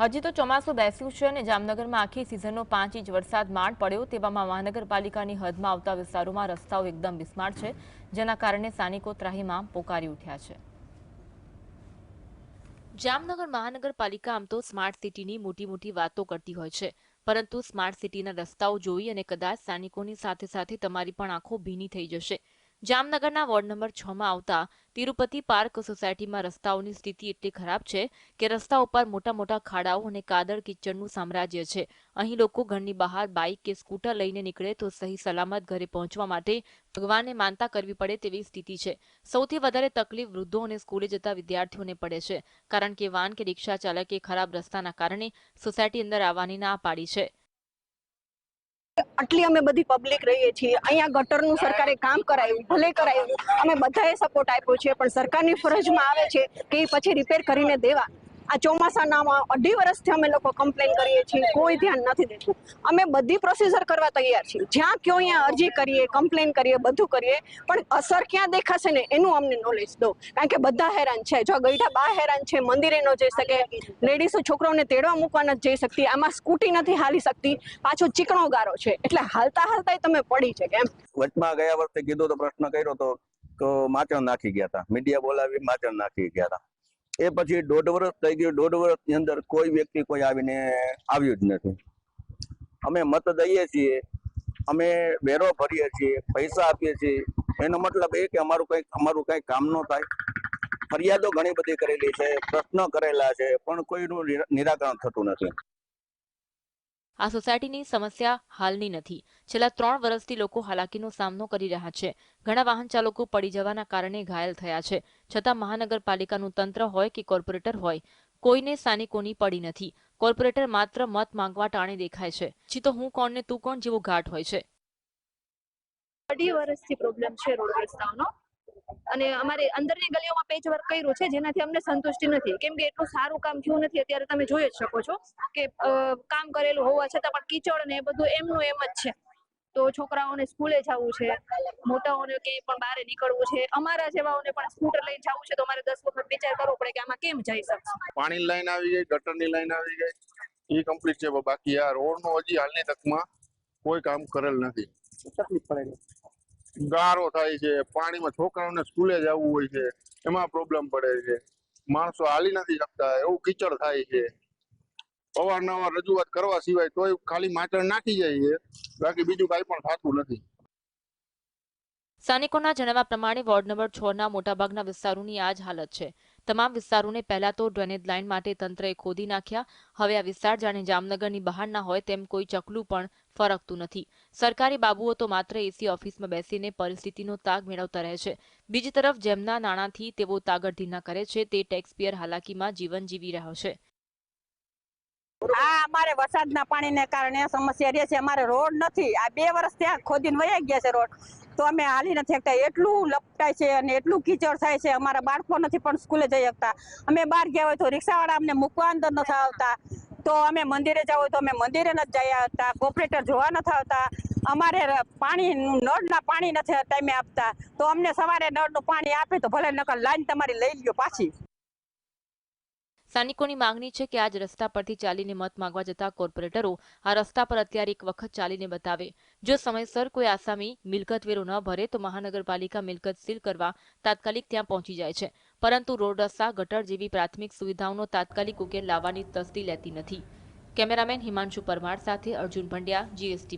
હજી તો ચોમાસું બેસ્યું છે અને જામનગરમાં આખી સિઝનનો પાંચ ઇંચ વરસાદ માંડ પડ્યો. તેવામાં મહાનગરપાલિકાની હદમાં આવતા વિસ્તારોમાં રસ્તાઓ એકદમ બિસ્માર છે, જેના કારણે સ્થાનિકો ત્રાહીમાં પોકારી ઉઠ્યા છે. જામનગર મહાનગરપાલિકા આમ તો સ્માર્ટ સિટીની મોટી મોટી વાતો કરતી હોય છે, પરંતુ સ્માર્ટ સિટીના રસ્તાઓ જોઈ અને કદાચ સ્થાનિકોની સાથે સાથે તમારી પણ આંખો ભીની થઈ જશે. જામનગરના વોર્ડ નંબર છ માં આવતા તિરુપતિ પાર્ક સોસાયટીમાં રસ્તાઓની સ્થિતિ એટલી ખરાબ છે કે રસ્તા ઉપર મોટા મોટા ખાડાઓ અને કાદળ કિચડનું સામ્રાજ્ય છે. અહીં લોકો ઘરની બહાર બાઇક કે સ્કૂટર લઈને નીકળે તો સહી સલામત ઘરે પહોંચવા માટે ભગવાનને માનતા કરવી પડે તેવી સ્થિતિ છે. સૌથી વધારે તકલીફ વૃદ્ધો અને સ્કૂલે જતા વિદ્યાર્થીઓને પડે છે, કારણ કે વાન કે રિક્ષા ચાલકે ખરાબ રસ્તાના કારણે સોસાયટી અંદર આવવાની ના પાડી છે. આટલી અમે બધી પબ્લિક રહીએ છીએ. અહીંયા ગટરનું સરકારે કામ કરાયું, ભલે કરાયું. અમે બધાએ સપોર્ટ આપ્યો છે, પણ સરકારની ફરજમાં આવે છે કે એ પછી રિપેર કરીને દેવા. આ ચોમાસાનામાં અઢી વર્ષથી અમે લોકો કમ્પ્લેન કરીએ છીએ, કોઈ ધ્યાન નથી દેતું. અમે બધી પ્રોસીજર કરવા તૈયાર છીએ. જ્યાં કયો અહીંયા અરજી કરીએ કમ્પ્લેન કરીએ, બધું કરીએ, પણ અસર ક્યાં દેખાશે ને એનું અમને નોલેજ દો. કારણ કે બધા હેરાન છે. જો ગઈઠા બા હેરાન છે, મંદિરે ન જઈ શકે લેડીઝો છોકરાઓને તેડવા મૂકવા નથી જઈ શકતી, આમાં સ્કૂટી નથી હાલી શકતી, પાછો ચીકણો ગારો છે. એટલે હાલતા હાલતા તમે પડી છે કેમ? વચમાં ગયા વર્ષે કીધું તો પ્રશ્ન કર્યો તો તો માચણ નાખી ગયા હતા મીડિયા બોલાવી માચણ નાખી ગયા હતા એ પછી દોઢ વર્ષ થઈ ગયું. દોઢ વર્ષની અંદર કોઈ વ્યક્તિ કોઈ આવીને આવ્યું જ નથી. અમે મત દઈએ છીએ. અમે વેરો ભરીએ છીએ, પૈસા આપીએ છીએ. એનો મતલબ એ કે અમારું કંઈક, અમારું કંઈ કામ ન થાય. ફરિયાદો ઘણી બધી કરેલી છે, પ્રશ્નો કરેલા છે, પણ કોઈનું નિરા- નિરાકરણ થતું નથી. આ સોસાયટીની સમસ્યા હાલની નથી. છેલ્લા ત્રણ વર્ષથી લોકો હાલાકીનો સામનો કરી રહ્યા છે. ઘણા વાહન ચાલકો પડી જવાના કારણે ઘાયલ થયા છે. છતાં મહાનગરપાલિકાનું તંત્ર હોય કે કોર્પોરેટર હોય, કોઈને સ્થાનિકોની પડી નથી. કોર્પોરેટર માત્ર મત માંગવા ટાણે દેખાય છે. છી તો હું કોણ ને તું કોણ જેવો ઘાટ હોય છે? અઢી વર્ષથી પ્રોબ્લેમ છે રોડ રસ્તાઓનો અને અમારે અંદરની ગલીઓમાં પેચ વર્ક કર્યું છે જેનાથી અમને સંતુષ્ટિ નથી. કેમ કે એટલું સારું કામ થયું નથી અત્યારે તમે જોઈ જ શકો છો કે કામ કરેલું હોવા છતાં પણ કીચડ ને એ બધું એમનું એમ જ છે. તો છોકરાઓને સ્કૂલે જવું છે મોટાઓને ક્યાંય પણ બહાર નીકળવું છે અમારા જેવાઓને પણ સ્કૂટર લઈને જવું છે તો અમારે દસ વખત વિચાર કરવો પડે કે આમાં કેમ જઈ શકશે. પાણી લાઈન આવી ગઈ ગટરની લાઈન આવી ગઈ એ કમ્પ્લીટ છે બાકી આ રોડ નો હજી હાલની તકમાં કોઈ કામ કરેલ નથી. ગારો થાય છે, પાણીમાં છોકરાઓને સ્કૂલે જવું હોય છે, એમાં પ્રોબ્લેમ પડે છે. માણસો હાલી નથી શકતા, એવું કીચડ થાય છે. અવારનવાર રજૂઆત કરવા સિવાય તોય ખાલી માચણ નાખી જાય છે, બાકી બીજું કાંઈ પણ થતું નથી. સ્થાનિકોના જણાવ્યા પ્રમાણે વોર્ડ નંબર છ ના મોટાભાગના વિસ્તારોની આ જ હાલત છે. તમામ વિસ્તારોને પહેલા તો ડ્રેનેજ લાઇન માટે તંત્રએ ખોદી નાખ્યા. હવે આ વિસ્તાર જાણે જામનગરની બહારના હોય તેમ કોઈ ચકલું પણ ફરકતું નથી. સરકારી બાબુઓ તો માત્ર એસી ઓફિસમાં બેસીને પરિસ્થિતિનો તાગ મેળવતા રહે છે. બીજી તરફ જેમના નાણાંથી તેઓ તાગડધીના કરે છે, તે ટેક્સપિયર હાલાકીમાં જીવન જીવી રહ્યો છે. આ અમારે વરસાદના પાણીને કારણે સમસ્યા રહે છે. અમારે રોડ નથી. આ બે વર્ષ ત્યાં ખોદીને વયા ગયા છે રોડ. તો અમે હાલી નથી શકતા. એટલું લપટાય છે અને એટલું કીચડ થાય છે. અમારા બાળકો નથી પણ સ્કૂલે જઈ શકતા. અમે બહાર ગયા હોય તો રિક્ષાવાળા અમને મૂકવા અંદર નથી આવતા. તો અમે મંદિરે જવું હોય તો અમે મંદિરે નથી જઈ આવતા. કોપરેટર જોવા નથી આવતા. અમારે પાણી નળના પાણી નથી ટાઈમે આપતા. તો અમને સવારે નળનું પાણી આપે તો ભલે નકર લાઈન તમારી લઈ લ્યો પાછી. સ્થાનિકોની માંગણી છે કે આજ રસ્તા પરથી ચાલીને મત માંગવા જતા કોર્પોરેટરો આ રસ્તા પર અત્યારે એક વખત ચાલીને બતાવે. જો સમયસર કોઈ આસામી મિલકત વેરો ન ભરે, તો મહાનગરપાલિકા મિલકત સીલ કરવા તાત્કાલિક ત્યાં પહોંચી જાય છે. પરંતુ રોડ રસ્તા, ગટર જેવી પ્રાથમિક સુવિધાઓનો તાત્કાલિક ઉકેલ લાવવાની તસ્દી લેતી નથી. કેમેરામેન હિમાંશુ પરમાર સાથે અર્જુન ભંડિયા, જીએસટી